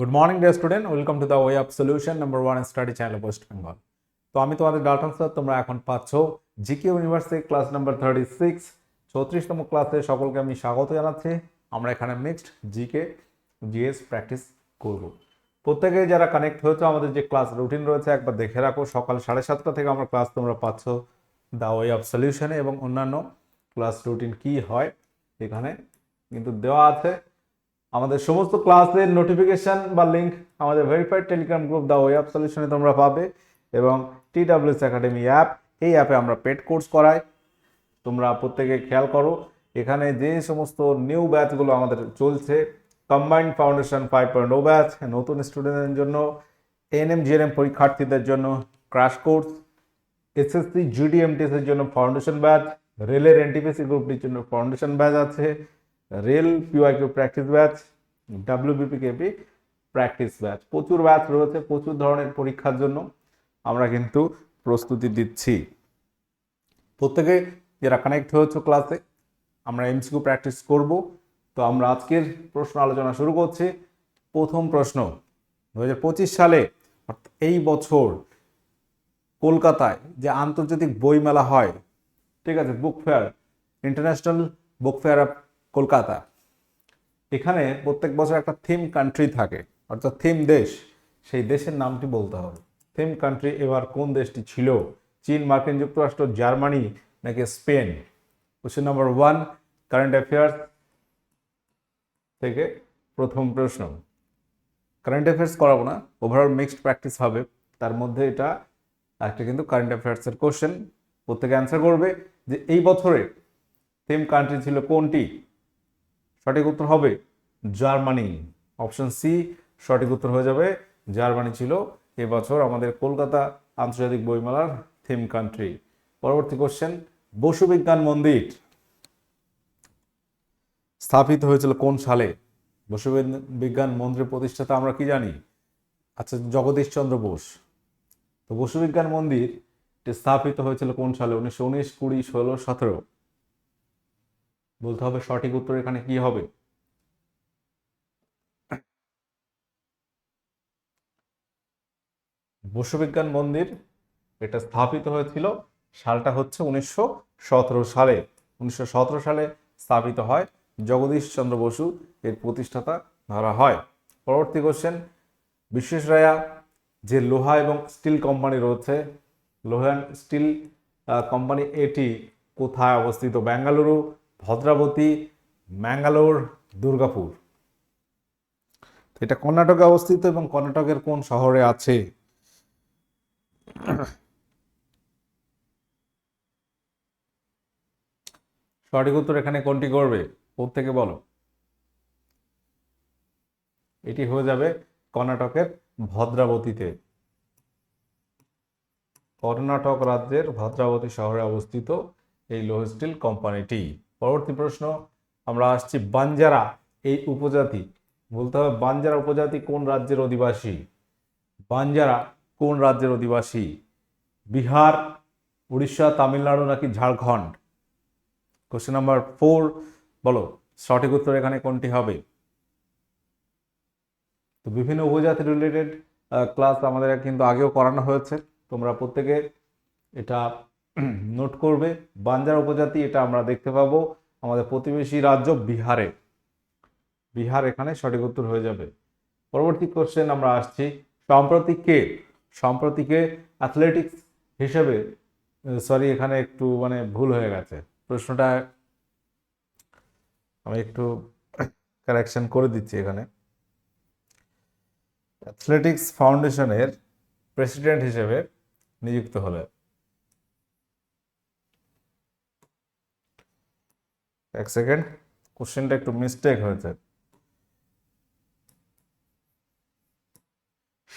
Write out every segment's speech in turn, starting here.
Good morning dear student welcome to the way of solution number one study channel West Bengal তো আমি তোমাদের Dalton sir তোমরা এখন পাচ্ছ GK university class number thirty six চৌত্রিশতম ক্লাসে সকলকে আমি স্বাগত জানাচ্ছি। আমরা এখানে মিক্সড জিকে জিএস প্র্যাকটিস করব। প্রত্যেকে যারা কানেক্ট হয়েছে, আমাদের যে ক্লাস রুটিন রয়েছে, একবার দেখে রাখো। সকাল সাড়ে সাতটা থেকে আমরা ক্লাস তোমরা পাচ্ছ দ্য ওয়ে অফ সলিউশনে এবং অন্যান্য ক্লাস রুটিন কি হয় এখানে কিন্তু দেওয়া আছে। আমাদের সমস্ত ক্লাসের নোটিফিকেশন বা লিঙ্ক আমাদের verified Telegram group the way of সলিউশনে তোমরা পাবে এবং টি ডাব্লিউএস একাডেমি অ্যাপ এই অ্যাপে আমরা পেড কোর্স করাই। তোমরা প্রত্যেকে খেয়াল করো, এখানে যে সমস্ত নিউ ব্যাচগুলো আমাদের চলছে combined foundation five point O batch নতুন স্টুডেন্টদের জন্য এনএম জিএনএম পরীক্ষার্থীদের জন্য ক্রাশ কোর্স এসএসসি জিডিএমটিএস এর জন্য ফাউন্ডেশন ব্যাচ রেলের এনটিপিসি গ্রুপটির জন্য ফাউন্ডেশন ব্যাচ আছে। Rail PYQ practice batch, WBPKP practice batch. প্রচুর ব্যাচ রয়েছে, প্রচুর ধরনের পরীক্ষার জন্য আমরা কিন্তু প্রস্তুতি দিচ্ছি। প্রত্যেকে যারা কানেক্ট হয়েছে ক্লাসে আমরা এমসিকিউ প্র্যাকটিস করব। তো আমরা আজকের প্রশ্ন আলোচনা শুরু করছি। প্রথম প্রশ্ন দু পঁচিশ সালে এই বছর কলকাতায় যে আন্তর্জাতিক বইমেলা হয়, ঠিক আছে book fair international book fair Kolkata. এখানে প্রত্যেক বছর একটা থিম কান্ট্রি থাকে, অর্থাৎ থিম দেশ, সেই দেশের নামটি বলতে হবে। থিম কান্ট্রি এবার কোন দেশটি ছিল? চীন, মার্কিন, যুক্তরাষ্ট্র, জার্মানি, নাকি Spain? Question number one current affairs থেকে প্রথম প্রশ্ন। কারেন্ট অ্যাফেয়ার্স করাবো না ওভারঅল মিক্সড প্র্যাকটিস হবে। তার মধ্যে এটা একটা কিন্তু কারেন্ট অ্যাফেয়ার্সের কোশ্চেন প্রত্যেকে অ্যান্সার করবে যে এই বছরে থিম কান্ট্রি ছিল কোনটি? সঠিক উত্তর হবে জার্মানি। অপশন সি, সঠিক উত্তর হয়ে যাবে জার্মানি ছিল এবছর আমাদের কলকাতা আন্তর্জাতিক বইমেলার থিম কান্ট্রি পরবর্তী কোশ্চেন বসু বিজ্ঞান মন্দির স্থাপিত হয়েছিল কোন সালে? বসু বিজ্ঞান মন্দিরের প্রতিষ্ঠাতা আমরা কি জানি? আচ্ছা জগদীশচন্দ্র বোস। তো বসু বিজ্ঞান মন্দির স্থাপিত হয়েছিল কোন সালে? উনিশশো উনিশ, কুড়ি, ষোলো, সতেরো। বলতে হবে সঠিক উত্তর এখানে কি হবে? বসুবিজ্ঞান মন্দির এটা স্থাপিত হয়েছিল সালটা হচ্ছে উনিশশো সতেরো সালে। উনিশশো সতেরো সালে স্থাপিত হয়। জগদীশ চন্দ্র বসু এর প্রতিষ্ঠাতা ধরা হয়। পরবর্তী কোশ্চেন বিশ্বেশ রায়া, যে লোহা এবং স্টিল কোম্পানি রয়েছে, লোহা স্টিল কোম্পানি এটি কোথায় অবস্থিত? বেঙ্গালুরু ভদ্রাবতী, ম্যাঙ্গালোর, দুর্গাপুর। এটা কর্ণাটকে অবস্থিত এবং কর্ণাটকের কোন শহরে আছে? সঠিক উত্তর এখানে কোনটি করবে? প্রত্যেকে বলো? এটি হয়ে যাবে কর্ণাটকের ভদ্রাবতীতে। কর্ণাটক রাজ্যের ভদ্রাবতী শহরে অবস্থিত এই লোহ স্টিল কোম্পানিটি। পরবর্তী প্রশ্ন, আমরা আসছি বাঞ্জারা, এই উপজাতি। বলতে হবে বাঞ্জারা উপজাতি কোন রাজ্যের অধিবাসী? বাঞ্জারা কোন রাজ্যের অধিবাসী? বিহার, উড়িষ্যা, তামিলনাড়ু নাকি ঝাড়খণ্ড? কোশ্চেন নাম্বার ফোর বলো, সঠিক উত্তর এখানে কোনটি হবে? তো বিভিন্ন উপজাতি রিলেটেড ক্লাস আমাদের কিন্তু আগেও করানো হয়েছে। তোমরা প্রত্যেকে এটা নোট করবে। বাঞ্জার উপজাতি এটা আমরা দেখতে পাবো। আমাদের প্রতিবেশী রাজ্য বিহারে। বিহার এখানে সঠিক উত্তর হয়ে যাবে। পরবর্তী কোশ্চেন আমরা আসছি। সম্প্রতি কে সম্প্রতি কে অ্যাথলেটিক্স হিসেবে সরি এখানে একটু মানে ভুল হয়ে গেছে। প্রশ্নটা আমি একটু কারেকশন করে দিচ্ছি এখানে। অ্যাথলেটিক্স ফাউন্ডেশনের প্রেসিডেন্ট হিসেবে নিযুক্ত হলেন। এক সেকেন্ড, কোশ্চেনটা একটু মিস্টেক হয়েছে।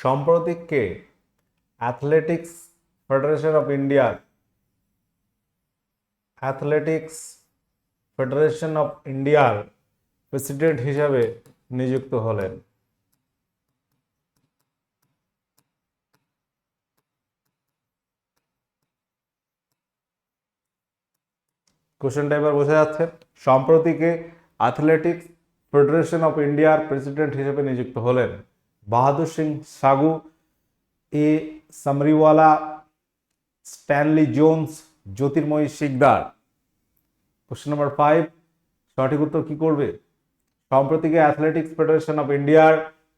সম্প্রতি কে? অ্যাথলেটিক্স ফেডারেশন অফ ইন্ডিয়ার অ্যাথলেটিক্স ফেডারেশন অফ ইন্ডিয়ার প্রেসিডেন্ট হিসাবে নিযুক্ত হলেন। কোশ্চেনটা এবার বোঝা যাচ্ছে। সম্প্রতিকে অ্যাথলেটিক্স ফেডারেশন অফ ইন্ডিয়ার প্রেসিডেন্ট হিসেবে নিযুক্ত হলেন Bahadur Singh Sagoo, A Sumariwalla Stanley Jones Jyotirmoyee Sikdar. Question number five সঠিক উত্তর কি করবে? সম্প্রতিকে অ্যাথলেটিক্স ফেডারেশন অফ ইন্ডিয়ার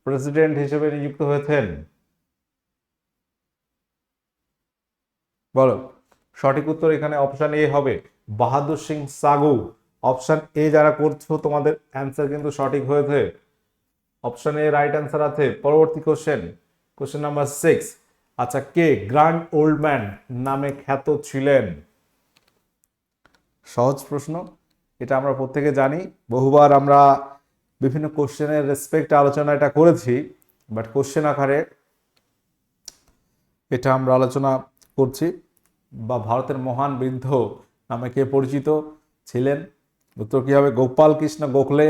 প্রেসিডেন্ট হিসেবে নিযুক্ত হয়েছেন। বলো, সঠিক উত্তর এখানে অপশন এ হবে। বাহাদুর সিং সাগু অপশন এ যারা করছ, তোমাদের অ্যান্সার কিন্তু সঠিক হয়েছে। অপশন এ রাইট অ্যান্সার আছে। পরবর্তী কোশ্চেন কোশ্চেন নাম্বার সিক্স আচ্ছা কে গ্র্যান্ড ওল্ড ম্যান নামে খ্যাত ছিলেন? সহজ প্রশ্ন, এটা আমরা প্রত্যেকে জানি। বহুবার আমরা বিভিন্ন কোশ্চেনের রেসপেক্ট আলোচনা এটা করেছি বাট কোশ্চেন আকারে এটা আমরা আলোচনা করছি, বা ভারতের মহান বৃদ্ধ নামে কে পরিচিত ছিলেন? উত্তর কি হবে? গোপাল কৃষ্ণ গোখলে,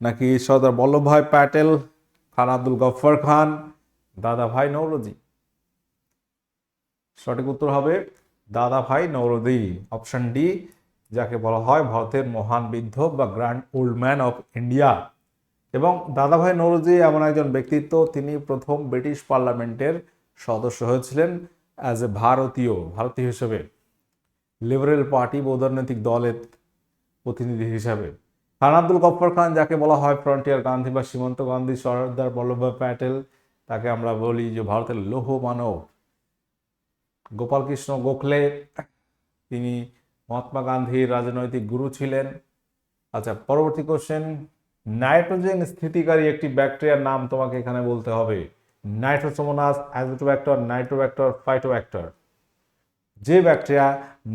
নাকি সর্দার বল্লভভাই প্যাটেল, খান আব্দুল গফর খান, দাদা ভাই নৌরজি? সঠিক উত্তর হবে দাদা ভাই নৌরদি অপশন ডি, যাকে বলা হয় ভারতের মহান বৃদ্ধ বা grand old man of India. এবং দাদাভাই নৌরজি এমন একজন ব্যক্তিত্ব, তিনি প্রথম ব্রিটিশ পার্লামেন্টের সদস্য হয়েছিলেন অ্যাজ এ ভারতীয় ভারতীয় হিসেবে। লিবারেল পার্টি বা উদারনৈতিক দলের প্রতিনিধি হিসাবে খান আব্দুল গফর খান যাকে বলা হয় ফ্রন্টিয়ার গান্ধী বা সীমান্ত গান্ধী সর্দার বল্লভভাই প্যাটেল তাকে আমরা বলি যে ভারতের লৌহ মানব গোপালকৃষ্ণ গোখলে তিনি মহাত্মা গান্ধীর রাজনৈতিক গুরু ছিলেন আচ্ছা পরবর্তী কোশ্চেন নাইট্রোজেন স্থিতিকারী একটি ব্যাকটেরিয়ার নাম তোমাকে এখানে বলতে হবে নাইট্রোসোমোনাস অ্যাজোটোব্যাক্টর নাইট্রোব্যাক্টর ফাইটোব্যাক্টর যে ব্যাকটেরিয়া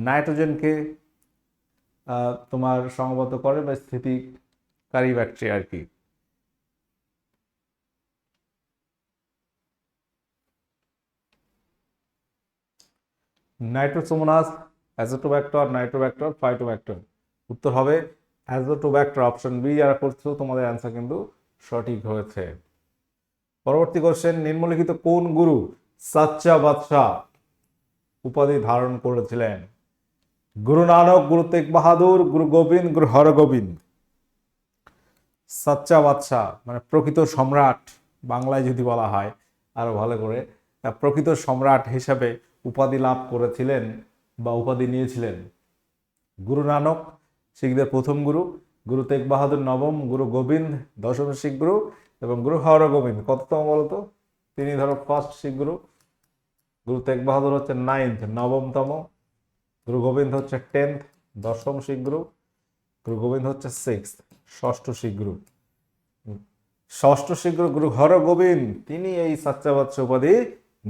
নাইট্রোজেনকে তোমার সংবদ্ধ করে বা স্থিতিকারী ব্যাকটেরিয়া আর কি নাইট্রোসোমোনাস, অ্যাজোটোব্যাক্টর, নাইট্রোব্যাক্টর, ফাইটোব্যাক্টর। উত্তর হবে অ্যাজোটোব্যাক্টর অপশন বি, যারা করছ তোমাদের অ্যান্সার কিন্তু সঠিক হয়েছে। পরবর্তী কোশ্চেন নিম্নলিখিত কোন গুরু সাচ্চা বাদশাহ উপাধি ধারণ করেছিলেন? গুরু নানক গুরু তেগ বাহাদুর গুরু গোবিন্দ গুরু হরগোবিন্দ সাচ্চা বাদশাহ মানে প্রকৃত সম্রাট, বাংলায় যদি বলা হয়, আরও ভালো করে প্রকৃত সম্রাট হিসাবে উপাধি লাভ করেছিলেন বা উপাধি নিয়েছিলেন গুরু নানক শিখদের প্রথম গুরু গুরু তেগ বাহাদুর নবম গুরু গোবিন্দ দশম শিখ গুরু এবং গুরু হরগোবিন্দ কততম বলতো? তিনি ধরো ফার্স্ট শিখ গুরু গুরু তেগ বাহাদুর হচ্ছে নাইন্থ নবমতম। গুরু গোবিন্দ হচ্ছে টেন্থ দশম শিখ গুরু গুরু গোবিন্দ হচ্ছে সিক্স ষষ্ঠ শিখ গুরু ষষ্ঠ শিখ গুরু গুরু হরগোবিন্দ, তিনি এই সাচ্চাবাচ্চ উপাধি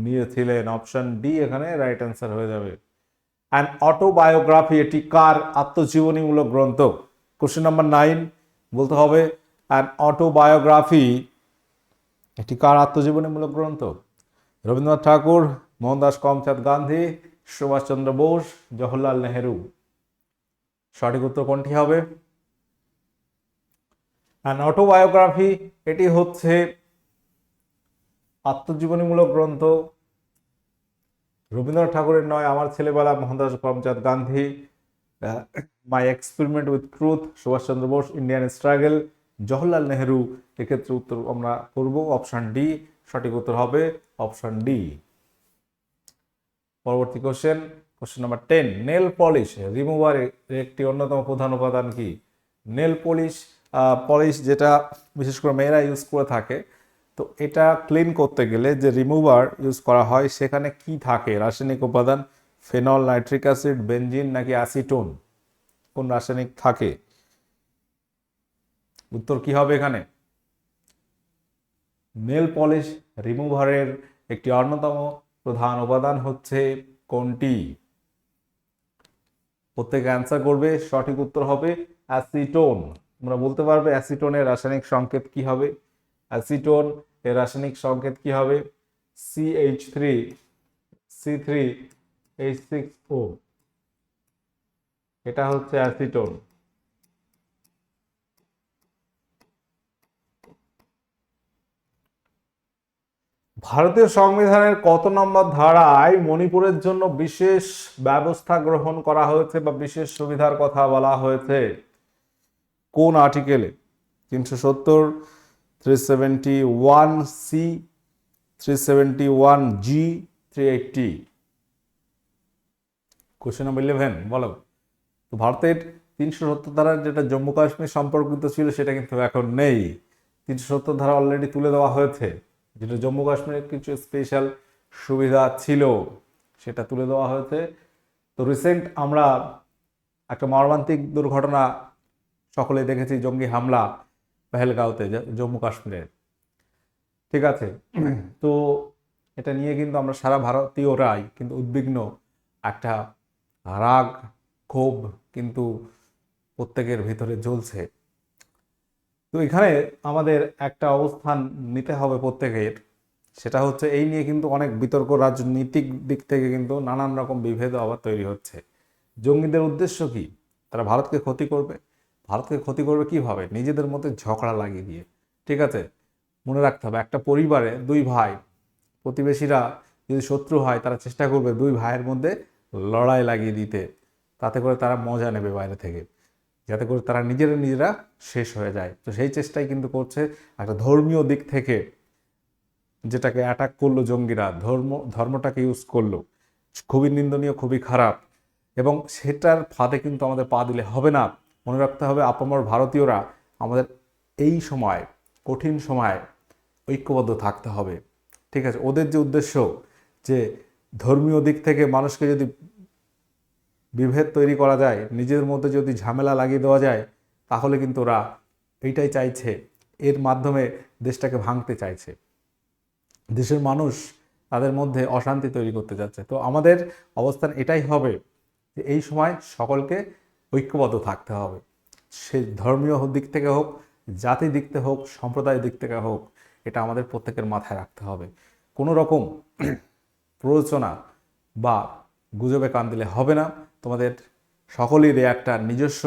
নিয়েছিলেন। অপশন ডি এখানে রাইট অ্যান্সার হয়ে যাবে। অ্যান অটোবায়োগ্রাফি এটি কার আত্মজীবনীমূলক গ্রন্থ? কোশ্চেন নাম্বার নাইন বলতে হবে অ্যান অটোবায়োগ্রাফি এটি কার আত্মজীবনীমূলক গ্রন্থ? রবীন্দ্রনাথ ঠাকুর, মোহনদাস করমচাঁদ গান্ধী সুভাষচন্দ্র বোস, জওহরলাল নেহেরু। সঠিক উত্তর কোনটি হবে? অ্যান অটোবায়োগ্রাফি এটি হচ্ছে আত্মজীবনীমূলক গ্রন্থ। রবীন্দ্রনাথ ঠাকুরের নয়, আমার ছেলেবেলা, Mohandas Karamchand Gandhi my experiment with truth Subhash Chandra Bose Indian struggle Jawaharlal Nehru. এক্ষেত্রে উত্তর আমরা করব অপশন ডি। সঠিক উত্তর হবে অপশন ডি। পরবর্তী question question number ten nail polish remover একটি অন্যতম প্রধান উপাদান কি? নেল পলিশ পলিশ যেটা বিশেষ করে মেয়েরা ইউজ করে থাকে, তো এটা ক্লিন করতে গেলে যে রিমুভার ইউজ করা হয়, সেখানে কি থাকে? রাসায়নিক উপাদান ফেনল নাইট্রিক অ্যাসিড বেঞ্জিন নাকি অ্যাসিটোন কোন রাসায়নিক থাকে? উত্তর কি হবে এখানে? নেল পলিশ রিমুভারের একটি অন্যতম প্রধান উপাদান হচ্ছে কোনটি? প্রত্যেকে অ্যান্সার করবে, সঠিক উত্তর হবে অ্যাসিটোন। তোমরা বলতে পারবে অ্যাসিটোনের রাসায়নিক সংকেত কি হবে? অ্যাসিটোন এর রাসায়নিক সংকেত কি হবে? CH three C three H six O এটা হচ্ছে অ্যাসিটোন। ভারতীয় সংবিধানের কত নম্বর ধারায় মণিপুরের জন্য বিশেষ ব্যবস্থা গ্রহণ করা হয়েছে বা বিশেষ সুবিধার কথা বলা হয়েছে? কোন আর্টিকেলে? তিনশো সত্তর three seventy one C three seventy one G three eighty question number eleven বলো। তো ভারতের তিনশো সত্তর ধারার যেটা জম্মু কাশ্মীর সম্পর্কিত ছিল সেটা কিন্তু এখন নেই। তিনশো সত্তর ধারা অলরেডি তুলে দেওয়া হয়েছে। যেটা জম্মু কাশ্মীরের কিছু স্পেশাল সুবিধা ছিল সেটা তুলে দেওয়া হয়েছে। তো রিসেন্ট আমরা একটা মর্মান্তিক দুর্ঘটনা সকলে দেখেছি জঙ্গি হামলা পেহেলগাঁওতে জম্মু কাশ্মীরে ঠিক আছে? তো এটা নিয়ে কিন্তু আমরা সারা ভারতীয়রাই কিন্তু উদ্বিগ্ন। একটা রাগ ক্ষোভ কিন্তু প্রত্যেকের ভিতরে জ্বলছে। তো এখানে আমাদের একটা অবস্থান নিতে হবে প্রত্যেকের। সেটা হচ্ছে এই নিয়ে কিন্তু অনেক বিতর্ক, রাজনৈতিক দিক থেকে কিন্তু নানান রকম বিভেদ আবার তৈরি হচ্ছে। জঙ্গিদের উদ্দেশ্য কি? তারা ভারতকে ক্ষতি করবে। ভারতকে ক্ষতি করবে কীভাবে? নিজেদের মধ্যে ঝগড়া লাগিয়ে দিয়ে। ঠিক আছে? মনে রাখতে হবে, একটা পরিবারে দুই ভাই, প্রতিবেশীরা যদি শত্রু হয়, তারা চেষ্টা করবে দুই ভাইয়ের মধ্যে লড়াই লাগিয়ে দিতে। তাতে করে তারা মজা নেবে বাইরে থেকে। যাতে করে তারা নিজেরা নিজেরা শেষ হয়ে যায়। তো সেই চেষ্টাই কিন্তু করছে একটা ধর্মীয় দিক থেকে যেটাকে অ্যাটাক করল জঙ্গিরা, ধর্ম, ধর্মটাকে ইউজ করল। খুবই নিন্দনীয়, খুবই খারাপ। এবং সেটার ফাঁদে কিন্তু আমাদের পা দিলে হবে না। মনে রাখতে হবে আপামর ভারতীয়রা আমাদের এই সময়, কঠিন সময় ঐক্যবদ্ধ থাকতে হবে। ঠিক আছে? ওদের যে উদ্দেশ্য যে ধর্মীয় দিক থেকে মানুষকে যদি বিভেদ তৈরি করা যায়, নিজের মধ্যে যদি ঝামেলা লাগিয়ে দেওয়া যায়, তাহলে কিন্তু ওরা এইটাই চাইছে, এর মাধ্যমে দেশটাকে ভাঙতে চাইছে। দেশের মানুষ তাদের মধ্যে অশান্তি তৈরি করতে যাচ্ছে। তো আমাদের অবস্থান এটাই হবে যে এই সময় সকলকে ঐক্যবদ্ধ থাকতে হবে। সে ধর্মীয় দিক থেকে হোক জাতি দিক থেকে হোক সম্প্রদায় দিক থেকে হোক, এটা আমাদের প্রত্যেকের মাথায় রাখতে হবে। কোনো রকম প্ররোচনা বা গুজবে কান দিলে হবে না। তোমাদের সকলেরই একটা নিজস্ব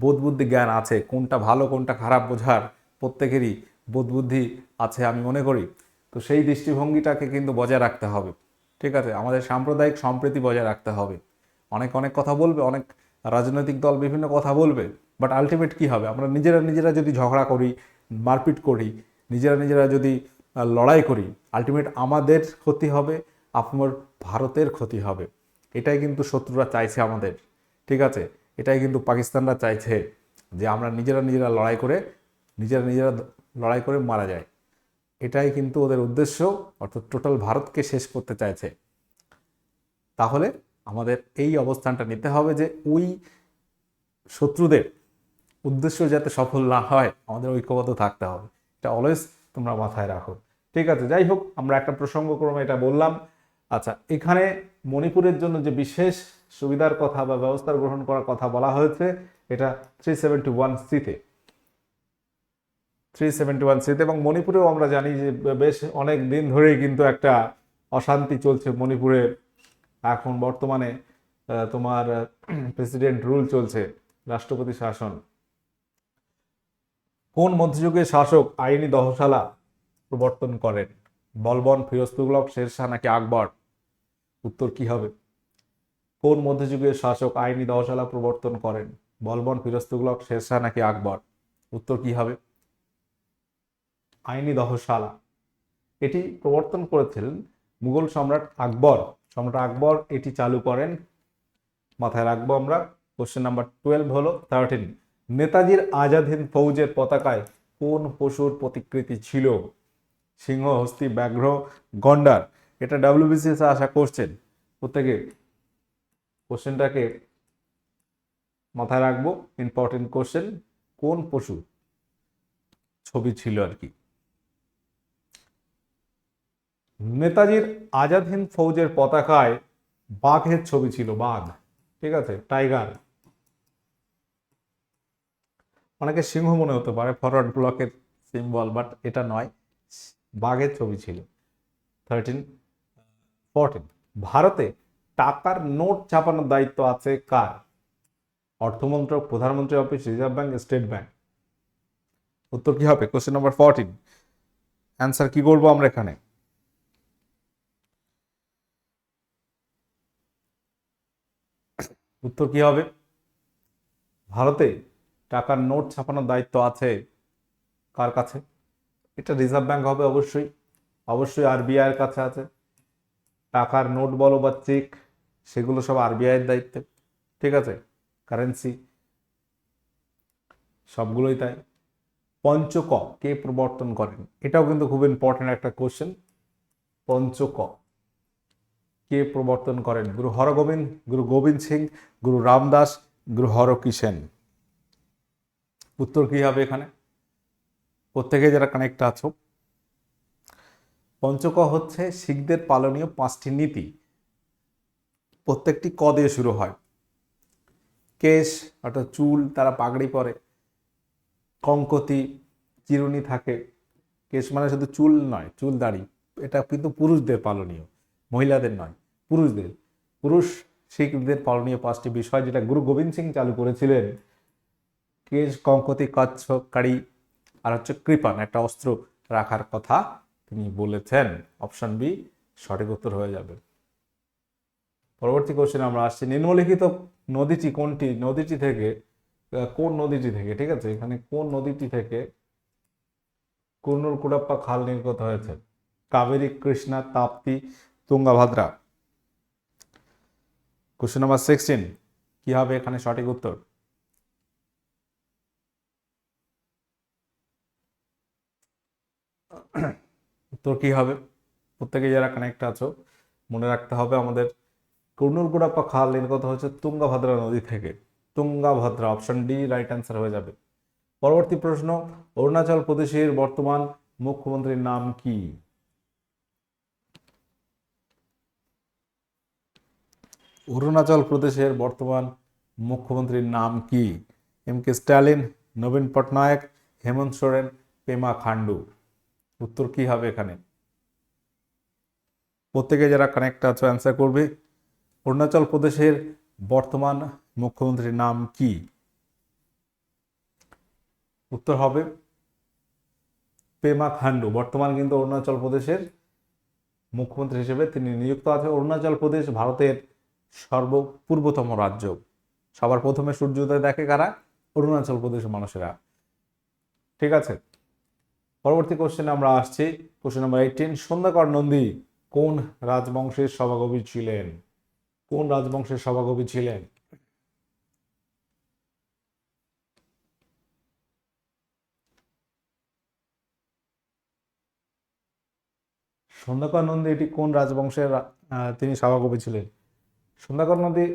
বোধ বুদ্ধি জ্ঞান আছে। কোনটা ভালো, কোনটা খারাপ বোঝার প্রত্যেকেরই বোধ বুদ্ধি আছে আমি মনে করি। তো সেই দৃষ্টিভঙ্গিটাকে কিন্তু বজায় রাখতে হবে। ঠিক আছে? আমাদের সাম্প্রদায়িক সম্প্রীতি বজায় রাখতে হবে। অনেক অনেক কথা বলবে, অনেক রাজনৈতিক দল বিভিন্ন কথা বলবে বাট আলটিমেট কি হবে? আমরা নিজেরা নিজেরা যদি ঝগড়া করি, মারপিট করি, নিজেরা নিজেরা যদি লড়াই করি আলটিমেট আমাদের ক্ষতি হবে, আপনার ভারতের ক্ষতি হবে। এটাই কিন্তু শত্রুরা চাইছে আমাদের, ঠিক আছে? এটাই কিন্তু পাকিস্তানরা চাইছে যে আমরা নিজেরা নিজেরা লড়াই করে, নিজেরা নিজেরা লড়াই করে মারা যায়। এটাই কিন্তু ওদের উদ্দেশ্য, অর্থাৎ টোটাল ভারতকে শেষ করতে চাইছে। তাহলে আমাদের এই অবস্থানটা নিতে হবে যে ওই শত্রুদের উদ্দেশ্য যাতে সফল না হয়, আমাদের ঐক্যবদ্ধ থাকতে হবে। এটা অলওয়েজ তোমরা মাথায় রাখো, ঠিক আছে? যাই হোক, আমরা একটা প্রসঙ্গক্রমে এটা বললাম। আচ্ছা এখানে মণিপুরের জন্য যে বিশেষ সুবিধার কথা বা ব্যবস্থা গ্রহণ করার কথা বলা হয়েছে, এটা থ্রি সেভেন্টি ওয়ান সিতে থ্রি সেভেন্টি ওয়ান সিতে এবং মণিপুরেও আমরা জানি যে বেশ অনেক দিন ধরেই কিন্তু একটা অশান্তি চলছে মণিপুরে। এখন বর্তমানে তোমার প্রেসিডেন্ট রুল চলছে, রাষ্ট্রপতি শাসন। কোন মধ্যযুগের শাসক আইনি দহশালা প্রবর্তন করেন? বলবন ফিরোজ তুগলক শেরশাহ নাকি আকবর? উত্তর কি হবে? কোন মধ্যযুগের শাসক আইনি দহশালা প্রবর্তন করেন? বলবন ফিরোজ তুগলক শেরশাহ নাকি আকবর? উত্তর কি হবে? আইনি দহশালা। এটি প্রবর্তন করেছিলেন মুঘল সম্রাট আকবর। সম্রাট আকবর এটি চালু করেন, মাথায় রাখব আমরা কোশ্চেন নাম্বার টুয়েলভ হলো থার্টিন নেতাজির আজাদ হিন্দ ফৌজের পতাকায় কোন পশুর প্রতিকৃতি ছিল? সিংহ, হস্তি, ব্যাঘ্র, গন্ডার, এটা ডাব্লিউবিসিএস আসা কোশ্চেন প্রত্যেকে কোশ্চেনটাকে মাথায় রাখব ইম্পর্টেন্ট কোশ্চেন কোন পশু ছবি ছিল আর কি? নেতাজির আজাদ হিন্দ ফৌজের পতাকায় বাঘের ছবি ছিল, বাঘ, ঠিক আছে টাইগার অনেকে সিংহ মনে হতে পারে ফরওয়ার্ড ব্লকের সিম্বল বাট এটা নয়। বাঘের ছবি ছিল। থার্টিন ফোরটিন ভারতে টাকার নোট ছাপানোর দায়িত্ব আছে কার? অর্থমন্ত্রক, প্রধানমন্ত্রী office reserve bank state bank উত্তর কি হবে? কোশ্চেন নাম্বার ফোরটিন অ্যান্সার কি করব আমরা এখানে? উত্তর কি হবে? ভারতে টাকার নোট ছাপানোর দায়িত্ব আছে কার কাছে? এটা রিজার্ভ ব্যাংক হবে অবশ্যই। অবশ্যই আরবিআই এর কাছে আছে। টাকার নোট বলো বা চেক, সেগুলো সব আরবিআই এর দায়িত্বে। ঠিক আছে? কারেন্সি সবগুলোই তাই। পঞ্চক, কে প্রবর্তন করেন? এটাও কিন্তু খুব ইম্পর্টেন্ট একটা কোশ্চেন পঞ্চক, কে প্রবর্তন করেন? গুরু হরগোবিন্দ, গুরু গোবিন্দ সিং, গুরু রামদাস, গুরু হরকিষেন উত্তর কি হবে এখানে? প্রত্যেকে যারা কানেক্ট আছো। পঞ্চক হচ্ছে শিখদের পালনীয় পাঁচটি নীতি। প্রত্যেকটি ক দিয়ে শুরু হয়। কেশ, অর্থাৎ চুল, তারা পাগড়ি পরে। কঙ্কতি, চিরুনি থাকে। কেশ মানে শুধু চুল নয়, চুল দাড়ি। এটা কিন্তু পুরুষদের পালনীয়, মহিলাদের নয়, পুরুষদের। পুরুষ শিখদের পালনীয় পাঁচটি বিষয়, যেটা গুরু গোবিন্দ সিং চালু করেছিলেন। কেশ, কঙ্কতি কচ্ছ কাড়ি আর হচ্ছে কৃপান, একটা অস্ত্র রাখার কথা তিনি বলেছেন। অপশন বি, সঠিক উত্তর হয়ে যাবে। পরবর্তী কোশ্চেন আমরা আসছি। নিম্নলিখিত নদীটি কোনটি? নদীটি থেকে কোন নদীটি থেকে, ঠিক আছে? এখানে কোন নদীটি থেকে কুর্নুর কুড়াপ্পা খাল নির্গত হয়েছে? Kaveri, Krishna, Tapti, Tungabhadra. Question number sixteen কি হবে এখানে সঠিক উত্তর? উত্তর কি হবে? প্রত্যেকে যারা কানেক্ট আছো, মনে রাখতে হবে আমাদের কর্নুর গুড়াপ্পা খাল নির্গত হচ্ছে তুঙ্গাভাদ্রা নদী থেকে। Tungabhadra option D right answer হয়ে যাবে। পরবর্তী প্রশ্ন, অরুণাচল প্রদেশের বর্তমান মুখ্যমন্ত্রীর নাম কি? অরুণাচল প্রদেশের বর্তমান মুখ্যমন্ত্রীর নাম কি? এম কে স্ট্যালিন, নবীন পটনায়ক হেমন্ত সোরেন, পেমা খান্ডু উত্তর কি হবে এখানে? প্রত্যেকে যারা কানেক্ট আছে অ্যান্সার করবে। অরুণাচল প্রদেশের বর্তমান মুখ্যমন্ত্রীর নাম কি? উত্তর হবে পেমা খান্ডু। বর্তমান কিন্তু অরুণাচল প্রদেশের মুখ্যমন্ত্রী হিসেবে তিনি নিযুক্ত আছেন। অরুণাচল প্রদেশ ভারতের সর্বপূর্বতম রাজ্য। সবার প্রথমে সূর্যোদয় দেখে কারা? অরুণাচল প্রদেশের মানুষেরা। ঠিক আছে? পরবর্তী কোশ্চেনে আমরা আসছি। Question number eighteen Sandhyakar Nandi কোন রাজবংশের সভাকবি ছিলেন? কোন রাজবংশের সভাকবি ছিলেন? সন্ধ্যাকর নন্দী, এটি কোন রাজবংশের তিনি সভাকবি ছিলেন? সন্ধ্যাকর নন্দী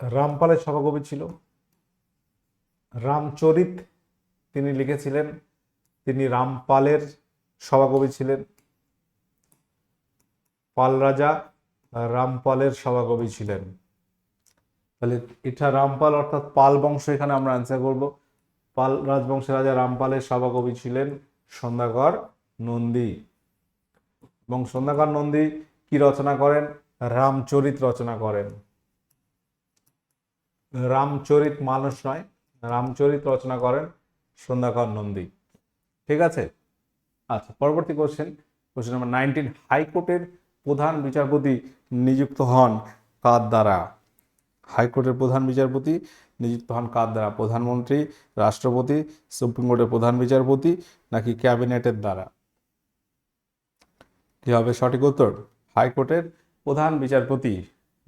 রামপালের সভাকবি ছিল। রামচরিত তিনি লিখেছিলেন। তিনি রামপালের সভাকবি ছিলেন। পাল রাজা রামপালের সভাকবি ছিলেন। তাহলে এটা রামপাল অর্থাৎ পাল বংশ এখানে আমরা অ্যান্সার করব। পাল রাজবংশের রাজা রামপালের সভাকবি ছিলেন সন্ধ্যাকর নন্দী। এবং সন্ধ্যাকর নন্দী কি রচনা করেন? রামচরিত রচনা করেন। রামচরিত মানুষ নয়, রামচরিত রচনা করেন সন্ধ্যাকর নন্দী। ঠিক আছে? আচ্ছা পরবর্তী কোশ্চেন কোশ্চেন নাম্বার নাইনটিন হাইকোর্টের প্রধান বিচারপতি নিযুক্ত হন কার দ্বারা? হাইকোর্টের প্রধান বিচারপতি নিযুক্ত হন কার দ্বারা? প্রধানমন্ত্রী, রাষ্ট্রপতি সুপ্রিম কোর্টের প্রধান বিচারপতি নাকি ক্যাবিনেটের দ্বারা? কি হবে সঠিক উত্তর? হাইকোর্টের প্রধান বিচারপতি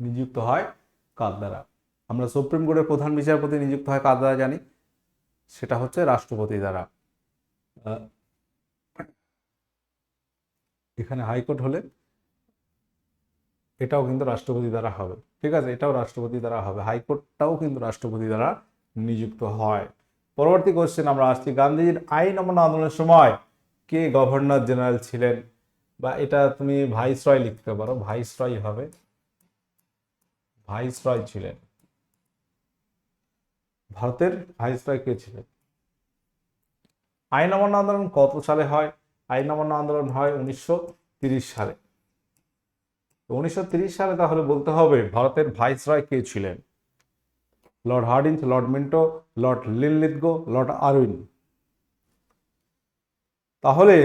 নিযুক্ত হয় কার দ্বারা? আমরা সুপ্রিম কোর্টের প্রধান বিচারপতি নিযুক্ত হয় কার দ্বারা জানি? সেটা হচ্ছে রাষ্ট্রপতি দ্বারা। এখানে হাইকোর্ট হলে এটাও কিন্তু রাষ্ট্রপতি দ্বারা হবে। ঠিক আছে, এটাও রাষ্ট্রপতি দ্বারা হবে। হাইকোর্টটাও কিন্তু রাষ্ট্রপতি দ্বারা নিযুক্ত হয়। পরবর্তী কোশ্চেন আমরা আসছি। গান্ধীজির আইন অমান্য আন্দোলনের সময় কে গভর্নর জেনারেল ছিলেন? বা এটা তুমি ভাইসরয় লিখতে পারো। ভাইসরয় হবে। ভাইসরয় ছিলেন। ভারতের ভাইসরয় কে ছিলেন? আইন অমান্য আন্দোলন কত সালে হয়? আইন অমান্য আন্দোলন হয় উনিশশো সালে। উনিশশো সালে তাহলে বলতে হবে, ভারতের ভাইসরয় কে ছিলেন? Lord Hardinge, Lord Minto, Lord Linlithgow Lord Irwin. তাহলে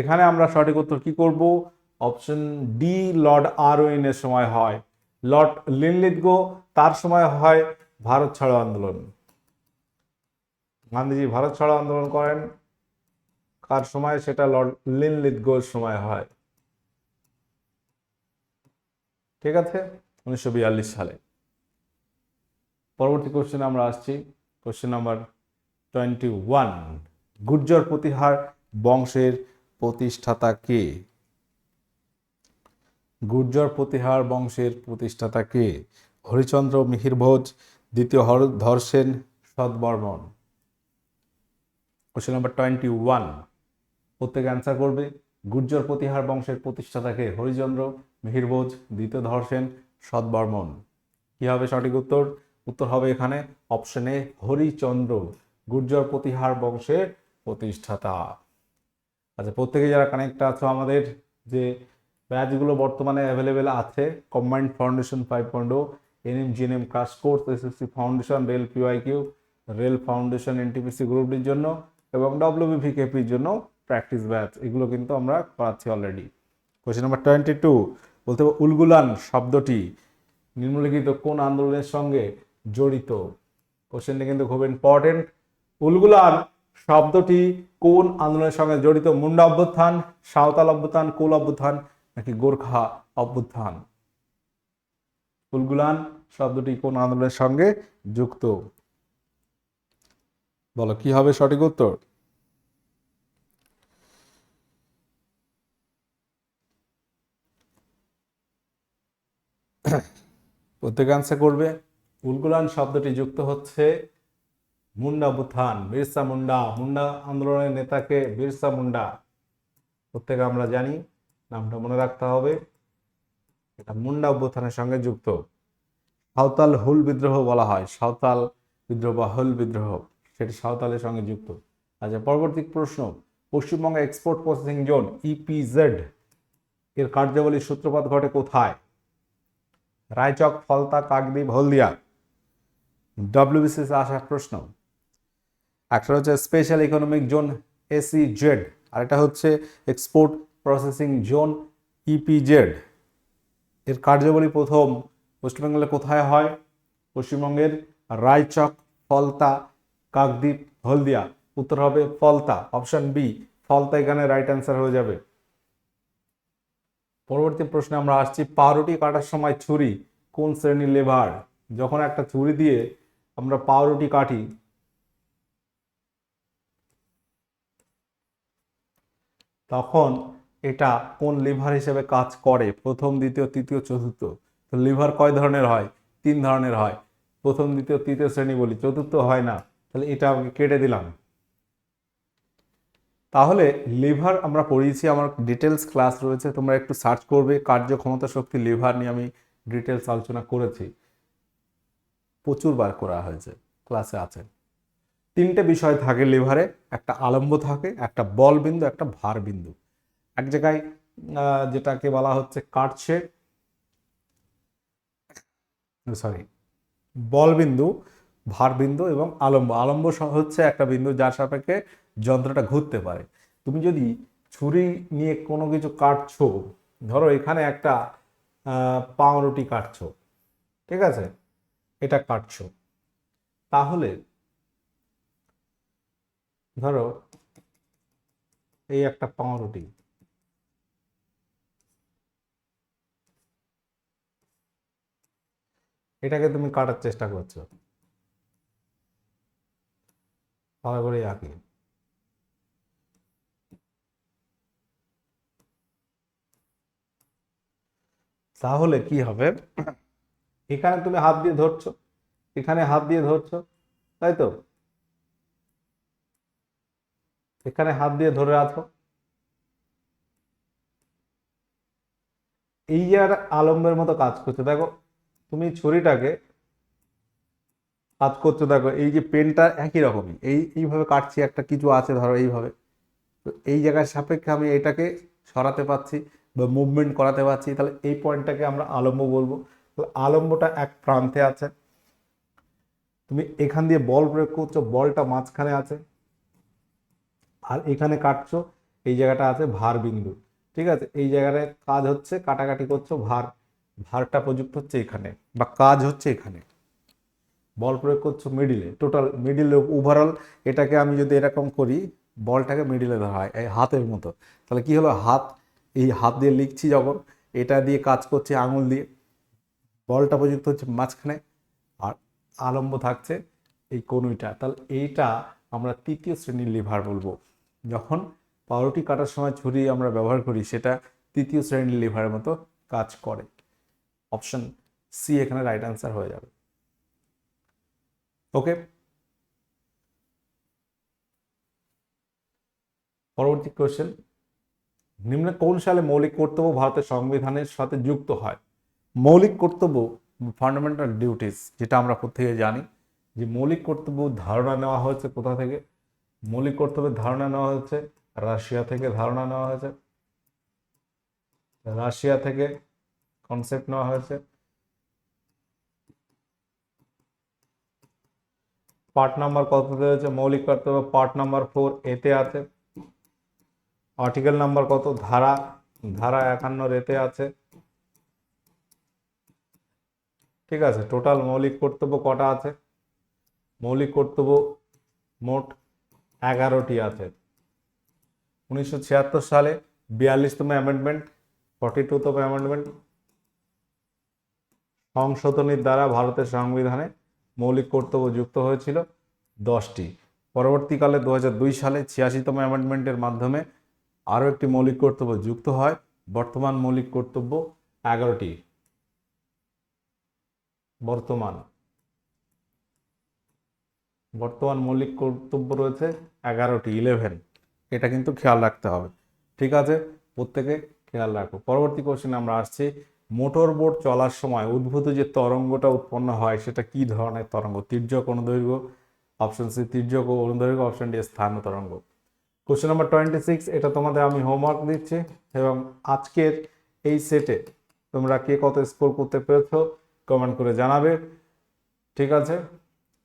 এখানে আমরা সঠিক উত্তর কি করব? অপশন ডি, লর্ড আরউইন এর সময় হয়। লর্ড লিনলিথগো তার সময় হয় ভারত ছাড়ো আন্দোলন। গান্ধীজি ভারত ছাড়ো আন্দোলন করেন। কার সময়? সেটা লর্ড লিন লিথগোর সময় হয়। ঠিক আছে? উনিশশো বিয়াল্লিশ সালে। পরবর্তী কোশ্চেন আমরা আসছি। Question number twenty one Gurjara Pratihara বংশের প্রতিষ্ঠাতা কে? গুর্জর প্রতিহার বংশের প্রতিষ্ঠাতা কে? হরিচন্দ্র মিহিরভোজ দ্বিতীয় হর, ধর্ষেন সদবর্মন কোশ্চেন নাম্বার টোয়েন্টি ওয়ান প্রত্যেকে অ্যান্সার করবে। গুর্জর প্রতিহার বংশের প্রতিষ্ঠাতাকে হরিচন্দ্র, মিহিরভোজ দ্বিতীয় ধর্ষেন সদবর্মন কি হবে সঠিক উত্তর? উত্তর হবে এখানে অপশন হরিচন্দ্র, গুর্জর প্রতিহার বংশের প্রতিষ্ঠাতা। আচ্ছা প্রত্যেকে যারা কানেক্ট আছো আমাদের, যে ব্যাচগুলো বর্তমানে অ্যাভেলেবেল আছে combined foundation five point NM GNM crash course SSC foundation rail PYQ rail foundation NTPC গ্রুপটির জন্য এবং ডব্লিউবিভি কেপির জন্য প্র্যাকটিস ব্যাচ এগুলো কিন্তু আমরা করাচ্ছি already question number twenty two বলতে হবে উলগুলান শব্দটি নিম্নলিখিত কোন আন্দোলনের সঙ্গে জড়িত? কোশ্চেনটা কিন্তু খুব ইম্পর্টেন্ট উলগুলান শব্দটি কোন আন্দোলনের সঙ্গে জড়িত? মুন্ডা অভ্যুত্থান, সাঁওতাল অভ্যুত্থান, কুল অভ্যুত্থান, নাকি গোর্খা অভ্যুত্থান? উলগুলান শব্দটি কোন আন্দোলনের সঙ্গে যুক্ত? বলো, কি হবে সঠিক উত্তর? প্রত্যেক আনসার করবে। উলগুলান শব্দটি যুক্ত হচ্ছে মুন্ডা বুথান, বিরসা মুন্ডা মুন্ডা আন্দোলনের নেতাকে বিরসা মুন্ডা প্রত্যেকে আমরা জানি, নামটা মনে রাখতে হবে। এটা মুন্ডা অভ্যুত্থানের সঙ্গে যুক্ত। সাঁওতাল হুল বিদ্রোহ বলা হয়। সাঁওতাল বিদ্রোহ বা হুল বিদ্রোহ। সেটি সাঁওতালের সঙ্গে যুক্ত। আচ্ছা পরবর্তী প্রশ্ন। Paschimbanga export processing zone EPZ এর কার্যাবলীর সূত্রপাত ঘটে কোথায়? রায়চক, ফলতা, কাকদ্বীপ, হলদিয়া। ডব্লিউবিসিএস আসার প্রশ্ন। একটা হচ্ছে special economic zone SE Z আর এটা হচ্ছে এক্সপোর্ট প্রসেসিং জোন ইপিজেড এর কার্যাবলী প্রথম পশ্চিমবঙ্গের কোথায় হয়? পশ্চিমবঙ্গের রায়চক, ফলতা কাকদ্বীপ, হলদিয়া। উত্তর হবে ফলতা অপশন বি ফলতা এখানে রাইট অ্যান্সার হয়ে যাবে। পরবর্তী প্রশ্নে আমরা আসছি, পাউরুটি কাটার সময় ছুরি কোন শ্রেণির লেভার যখন একটা ছুরি দিয়ে আমরা পাউরুটি কাটি, তখন এটা কোন লিভার হিসেবে কাজ করে? প্রথম, দ্বিতীয়, তৃতীয়, চতুর্থ। তো লিভার কয় ধরনের হয়? তিন ধরনের হয়। প্রথম, দ্বিতীয়, তৃতীয় শ্রেণি বলি, চতুর্থ হয় না। তাহলে এটা আমাকে কেটে দিলাম। তাহলে লিভার আমরা পড়িয়েছি, আমার ডিটেলস ক্লাস রয়েছে, তোমরা একটু সার্চ করবে, কার্যক্ষমতা শক্তি লিভার নিয়ে আমি ডিটেলস আলোচনা করেছি। প্রচুর বার করা হয়েছে, ক্লাসে আছে। তিনটে বিষয় থাকে লিভারে, একটা আলম্ব থাকে, একটা বল বিন্দু, একটা ভার বিন্দু। এক জায়গায় যেটাকে বলা হচ্ছে কাটছে সরি, বল বিন্দু ভার বিন্দু এবং আলম্ব। আলম্ব হচ্ছে একটা বিন্দু যার সাপেক্ষে যন্ত্রটা ঘুরতে পারে। তুমি যদি ছুরি নিয়ে কোনো কিছু কাটছো, ধরো এখানে একটা পাউরুটি কাটছো, ঠিক আছে? এটা কাটছো। তাহলে ধরো এই একটা পাউরুটি। এটাকে তুমি কাটার চেষ্টা করছ। ভালো করে আঁকি তাহলে কি হবে? এখানে তুমি হাত দিয়ে ধরছো, এখানে হাত দিয়ে ধরছো, তাই তো? এখানে হাত দিয়ে ধরে আছো এই যে আলম্বের মতো কাজ করছে, দেখো, তুমি ছুরিটাকে কাজ করছ, দেখো, এই যে পেনটা একই রকমই। এই, এইভাবে কাটছি, একটা কিছু আছে, ধরো এইভাবে। তো এই জায়গার সাপেক্ষে আমি এটাকে সরাতে পারছি বা মুভমেন্ট করাতে পারছি। তাহলে এই পয়েন্টটাকে আমরা আলম্ব বলব। আলম্বটা এক প্রান্তে আছে। তুমি এখান দিয়ে বল প্রয়োগ করছ, বলটা মাঝখানে আছে। আর এখানে কাটছো, এই জায়গাটা আছে ভার বিন্দু। ঠিক আছে? এই জায়গাটায় কাজ হচ্ছে, কাটাকাটি করছ, ভার। ভারটা প্রযুক্ত হচ্ছে এখানে, বা কাজ হচ্ছে এখানে। বল প্রয়োগ করছ মিডিলে টোটাল মিডিলে ওভারঅল এটাকে আমি যদি এরকম করি, বলটাকে মিডিলে ধরা হয়, এই হাতের মতো। তাহলে কি হলো? হাত, এই হাত দিয়ে লিখছি যখন, এটা দিয়ে কাজ করছে আঙুল দিয়ে। বলটা প্রযুক্ত হচ্ছে মাঝখানে, আর আলম্ব থাকছে এই কনুইটা তাহলে এইটা আমরা তৃতীয় শ্রেণির লিভার বলব। যখন পাউরুটি কাটার সময় ছুরি আমরা ব্যবহার করি, সেটা তৃতীয় শ্রেণির লিভারের মতো কাজ করে। অপশন সি এখানে রাইট অ্যান্সার হয়ে যাবে। ওকে পরবর্তী কোয়েশ্চেন নিম্নে কোন সালে মৌলিক কর্তব্য ভারতের সংবিধানের সাথে যুক্ত হয়। মৌলিক কর্তব্য ফান্ডামেন্টাল ডিউটিস যেটা আমরা প্রত্যেকে জানি। যে মৌলিক কর্তব্য ধারণা নেওয়া হয়েছে কোথা থেকে? মৌলিক কর্তব্যের ধারণা নেওয়া হয়েছে রাশিয়া থেকে ধারণা নেওয়া হয়েছে। রাশিয়া থেকে কনসেপ্ট নেওয়া হয়েছে। পার্ট নাম্বার কততে হয়েছে মৌলিক কর্তব্য পার্ট নাম্বার ফোর এতে আছে। আর্টিকেল নাম্বার কত? ধারা ধারা একান্ন রেতে আছে। ঠিক আছে, টোটাল মৌলিক কর্তব্য কটা আছে? মৌলিক কর্তব্য মোট এগারোটি আছে। উনিশশো ছিয়াত্তর সালে বিয়াল্লিশতম অ্যামেন্ডমেন্ট, ফর্টি টুতম অ্যামেন্ডমেন্ট সংশোধনীর দ্বারা ভারতের সংবিধানে মৌলিক কর্তব্য যুক্ত হয়েছিল দশটি। পরবর্তীকালে দু সালে ছিয়াশিতম অ্যামেন্ডমেন্টের মাধ্যমে আরও একটি মৌলিক কর্তব্য যুক্ত হয়। বর্তমান মৌলিক কর্তব্য এগারোটি। বর্তমান। বর্তমান মৌলিক কর্তব্য রয়েছে এগারোটি, ইলেভেন। এটা কিন্তু খেয়াল রাখতে হবে। ঠিক আছে? প্রত্যেকে খেয়াল রাখো। পরবর্তী কোশ্চেন আমরা আসছি। মোটর বোট চলার সময় উদ্ভূত যে তরঙ্গটা উৎপন্ন হয়, সেটা কি ধরনের তরঙ্গ? তির্যক অনুদৈর্ঘ্য অপশন সি তির্যক ও অনুদৈর্ঘ্য অপশন ডি স্থান তরঙ্গ। কোশ্চেন নাম্বার টোয়েন্টি সিক্স এটা তোমাদের আমি হোমওয়ার্ক দিচ্ছি এবং আজকের এই সেটে তোমরা কে কত স্কোর করতে পেরেছ কমেন্ট করে জানাবে। ঠিক আছে?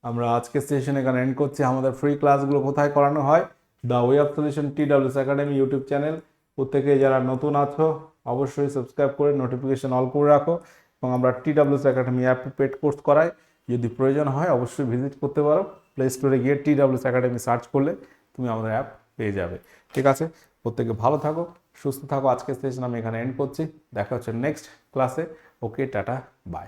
আমরা আজকের সেশন এখানে এন্ড করছি। আমাদের ফ্রি ক্লাসগুলো কোথায় করানো হয়? The way of solution T WS academy YouTube channel প্রত্যেকে যারা নতুন আছো অবশ্যই সাবস্ক্রাইব করে নোটিফিকেশান অল করে রাখো এবং আমরা T WS academy app paid course করাই। যদি প্রয়োজন হয় অবশ্যই ভিজিট করতে পারো। প্লে স্টোরে গিয়ে টি ডাব্লিউস একাডেমি সার্চ করলে তুমি আমাদের অ্যাপ পেয়ে যাবে। ঠিক আছে? প্রত্যেকে ভালো থাকো, সুস্থ থাকো। আজকের সেশন আমি এখানে এন্ড করছি। দেখা হচ্ছে নেক্সট ক্লাসে ওকে টাটা বাই